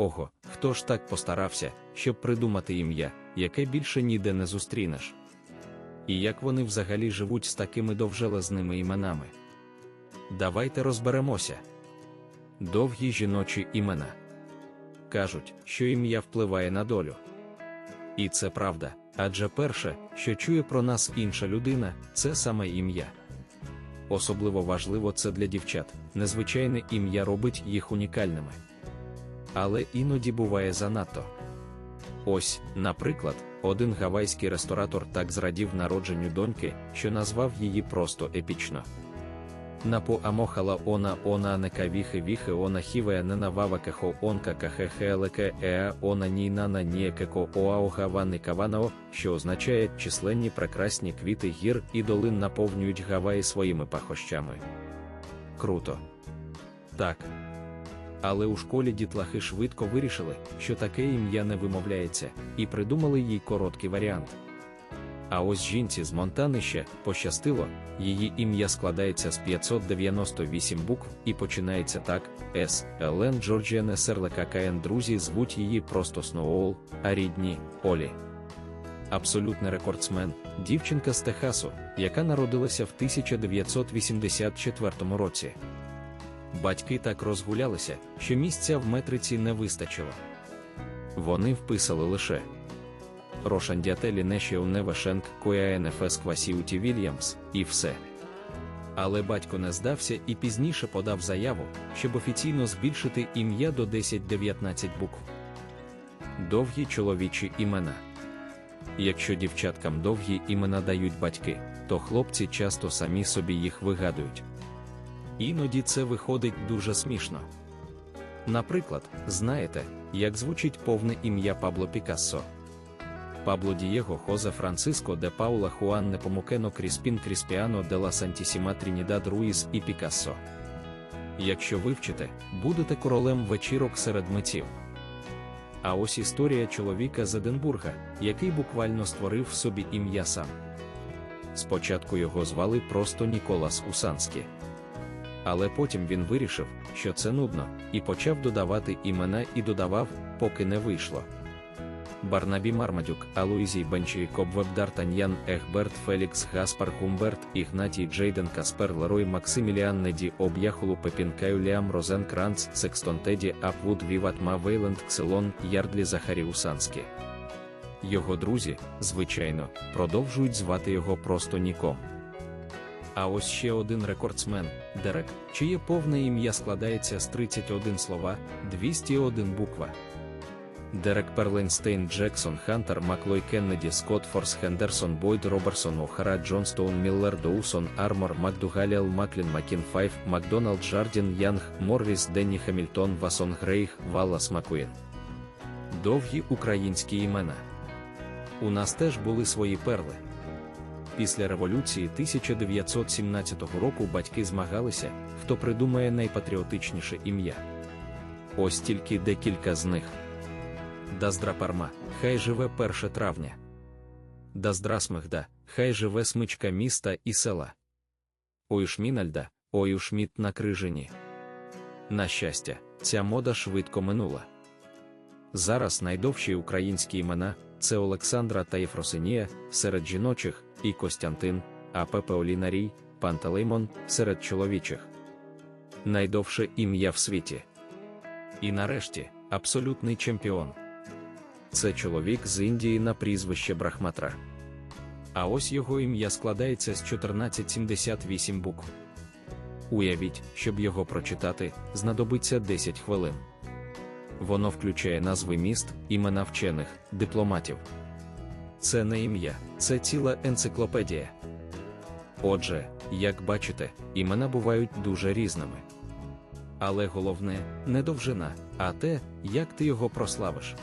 Ого, хто ж так постарався, щоб придумати ім'я, яке більше ніде не зустрінеш? І як вони взагалі живуть з такими довжелезними іменами? Давайте розберемося. Довгі жіночі імена. Кажуть, що ім'я впливає на долю. І це правда, адже перше, що чує про нас інша людина, це саме ім'я. Особливо важливо це для дівчат, незвичайне ім'я робить їх унікальними. Але іноді буває занадто. Ось, наприклад, один гавайський ресторатор так зрадів народженню доньки, що назвав її просто епічно. Напо амохала она она нека віхи віхи она хівея ненавава кехо онка кахехелеке еа она нійнана ніекеко оаогавани каванао, що означає численні прекрасні квіти гір і долин наповнюють Гаваї своїми пахощами. Круто. Так. Але у школі дітлахи швидко вирішили, що таке ім'я не вимовляється, і придумали їй короткий варіант. А ось жінці з Монтани ще пощастило, її ім'я складається з 598 букв і починається так: С. Елен Джорджіане Серлека КН. Друзі звуть її просто Сноуол, а рідні Олі. Абсолютний рекордсмен, дівчинка з Техасу, яка народилася в 1984 році. Батьки так розгулялися, що місця в метриці не вистачило. Вони вписали лише Рошандятелі Нешіо Невешенк КНФС Квасіуті Вільямс, і все. Але батько не здався і пізніше подав заяву, щоб офіційно збільшити ім'я до 10-19 букв. Довгі чоловічі імена. Якщо дівчаткам довгі імена дають батьки, то хлопці часто самі собі їх вигадують. Іноді це виходить дуже смішно. Наприклад, знаєте, як звучить повне ім'я Пабло Пікассо? Пабло Дієго Хозе Франциско де Паула Хуан Непомукено Кріспін Кріспіано де ла Сантісіма Трінідад Руїс і Пікассо. Якщо вивчите, будете королем вечірок серед митців. А ось історія чоловіка з Единбурга, який буквально створив собі ім'я сам. Спочатку його звали просто Ніколас Усанський. Але потім він вирішив, що це нудно, і почав додавати імена і додавав, поки не вийшло. Барнабі Мармадюк, Алуїзій Бенчі, Кобвеб Дартаньян, Ехберт Фелікс, Гаспар Гумберт, Ігнатій Джейден Каспер Лерой Максиміліан Неді Об'яхулу Пепінкаю Ліам Розен Кранц, Секстон Теді Апвуд Віватма Вейленд Кселон, Ярдлі Захарі Усанські. Його друзі, звичайно, продовжують звати його просто Ніком. А ось ще один рекордсмен Дерек, чиє повне ім'я складається з 31 слова, 201 буква. Дерек Перленстейн Джексон Хантер Маклой Кеннеді Скотт Форс Хендерсон Бойд Роберсон Охара Джонстоун Міллер Доусон Армор Макдугаліал Маклін Макін Файф Макдоналд Жардін Янг Морріс Денні Хамільтон Васон Грейх Валлас Макуін. Довгі українські імена. У нас теж були свої перли. Після революції 1917 року батьки змагалися, хто придумає найпатріотичніше ім'я. Ось тільки декілька з них. Даздра Парма, хай живе 1 травня. Даздра Смигда, хай живе смичка міста і села. Оюшмінальда, Оюшміт на крижині. На щастя, ця мода швидко минула. Зараз найдовші українські імена це Олександра та Єфросинія серед жіночих і Костянтин, а Пепе Пантелеймон серед чоловічих. Найдовше ім'я в світі. І нарешті абсолютний чемпіон. Це чоловік з Індії на прізвище Брахматра. А ось його ім'я складається з 1478 букв. Уявіть, щоб його прочитати, знадобиться 10 хвилин. Воно включає назви міст, імена вчених, дипломатів. Це не ім'я, це ціла енциклопедія. Отже, як бачите, імена бувають дуже різними. Але головне не довжина, а те, як ти його прославиш.